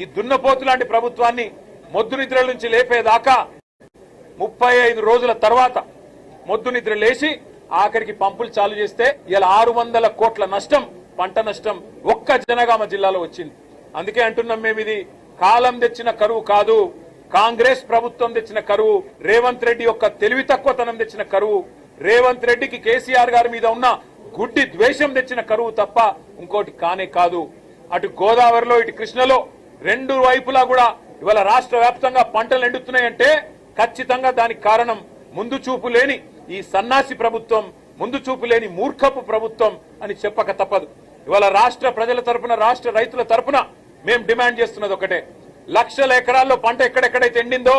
ఈ దున్నపోతు లాంటి ప్రభుత్వాన్ని మొద్దు నిద్రల నుంచి లేపేదాకా ముప్పై ఐదు రోజుల తర్వాత మొద్దు నిద్ర లేచి ఆఖరికి పంపులు చాలు చేస్తే ఇలా ఆరు వందల కోట్ల నష్టం పంట నష్టం ఒక్క జనగామ జిల్లాలో వచ్చింది. అందుకే అంటున్నాం మేము ఇది కాలం తెచ్చిన కరువు కాదు కాంగ్రెస్ ప్రభుత్వం తెచ్చిన కరువు రేవంత్ రెడ్డి యొక్క తెలివి తక్కువతనం తెచ్చిన కరువు రేవంత్ రెడ్డికి కేసీఆర్ గారి మీద ఉన్న గుడ్డి ద్వేషం తెచ్చిన కరువు తప్ప ఇంకోటి కానే కాదు. అటు గోదావరిలో ఇటు కృష్ణలో రెండు వైపులా కూడా ఇవాళ రాష్ట్ర వ్యాప్తంగా పంటలు ఎండుతున్నాయంటే ఖచ్చితంగా దానికి కారణం ముందు చూపు లేని ఈ సన్నాసి ప్రభుత్వం ముందు చూపు లేని మూర్ఖపు ప్రభుత్వం అని చెప్పక తప్పదు. ఇవాళ రాష్ట్ర ప్రజల తరపున రాష్ట్ర రైతుల తరపున మేము డిమాండ్ చేస్తున్నది ఒకటే. లక్షల ఎకరాల్లో పంట ఎక్కడెక్కడైతే ఎండిందో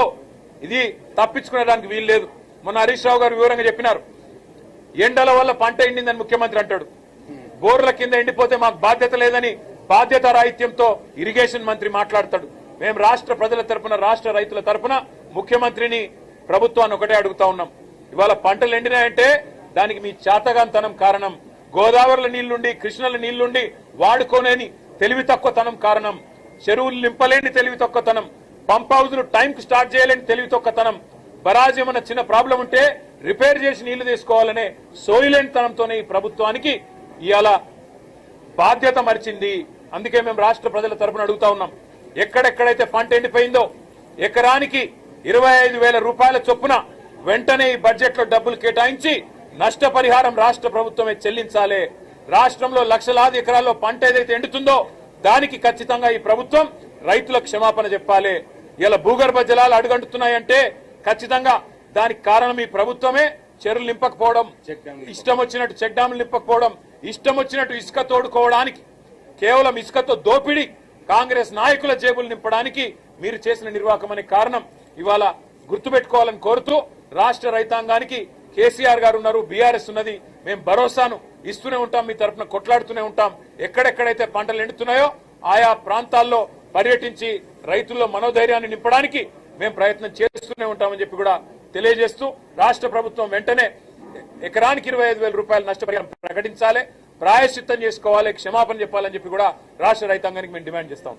ఇది తప్పించుకునేదానికి వీలు లేదు. మొన్న హరీష్ రావు గారు వివరంగా చెప్పినారు. ఎండల వల్ల పంట ఎండిందని ముఖ్యమంత్రి అంటాడు. బోర్ల కింద ఎండిపోతే మాకు బాధ్యత లేదని బాధ్యత రాహిత్యంతో ఇరిగేషన్ మంత్రి మాట్లాడతాడు. మేము రాష్ట్ర ప్రజల తరపున రాష్ట్ర రైతుల తరపున ముఖ్యమంత్రిని ప్రభుత్వాన్ని ఒకటే అడుగుతా ఉన్నాం. ఇవాళ పంటలు ఎండినాయంటే దానికి మీ చేతగాంతనం కారణం. గోదావరిల నీళ్ళుండి కృష్ణల నీళ్ళుండి వాడుకోలేని తెలివి తక్కువతనం కారణం. చెరువులు నింపలేని తెలివి తక్కువతనం. పంప్ హౌజులు టైంకి స్టార్ట్ చేయలేని తెలివి తక్కువతనం. బరాజ్ ఏమన్నా చిన్న ప్రాబ్లం ఉంటే రిపేర్ చేసి నీళ్ళు తీసుకోవాలనే సోయిలేనితనంతోనే ఈ ప్రభుత్వానికి ఇవాళ బాధ్యత మరిచింది అందుకే మేము రాష్ట్ర ప్రజల తరపున అడుగుతా ఉన్నాం. ఎక్కడెక్కడైతే పంట ఎండిపోయిందో ఎకరానికి ఇరవై ఐదు వేల రూపాయల చొప్పున వెంటనే ఈ బడ్జెట్లో డబ్బులు కేటాయించి నష్టపరిహారం రాష్ట్ర ప్రభుత్వమే చెల్లించాలి. రాష్ట్రంలో లక్షలాది ఎకరాల్లో పంట ఏదైతే ఎండుతుందో దానికి ఖచ్చితంగా ఈ ప్రభుత్వం రైతులకు క్షమాపణ చెప్పాలి. ఇలా భూగర్భ జలాలు అడుగంటున్నాయంటే ఖచ్చితంగా దానికి కారణం ఈ ప్రభుత్వమే. చెరువులు నింపకపోవడం ఇష్టం వచ్చినట్టు చెక్ డ్యాములు నింపకపోవడం ఇష్టం వచ్చినట్టు ఇసుక తోడుకోవడానికి కేవలం ఇసుకతో దోపిడీ కాంగ్రెస్ నాయకుల జేబులు నింపడానికి మీరు చేసిన నిర్వాహకం కారణం ఇవాళ గుర్తుపెట్టుకోవాలని కోరుతూ రాష్ట్ర రైతాంగానికి కేసీఆర్ గారు ఉన్నారు బీఆర్ఎస్ ఉన్నది. మేము భరోసాను ఇస్తూనే ఉంటాం మీ తరఫున కొట్లాడుతూనే ఉంటాం. ఎక్కడెక్కడైతే పంటలు ఎండుతున్నాయో ఆయా ప్రాంతాల్లో పర్యటించి రైతుల్లో మనోధైర్యాన్ని నింపడానికి మేము ప్రయత్నం చేస్తూనే ఉంటామని చెప్పి కూడా తెలియజేస్తూ రాష్ట్ర ప్రభుత్వం వెంటనే ఎకరానికి ఇరవై ఐదు వేల రూపాయల నష్టపరిహారం ప్రకటించాలి. ప్రాయశ్చిత్తం చేసుకోవాలి క్షమాపణ చెప్పాలని చెప్పి కూడా రాష్ట్ర రైతాంగానికి మేము డిమాండ్ చేస్తాం.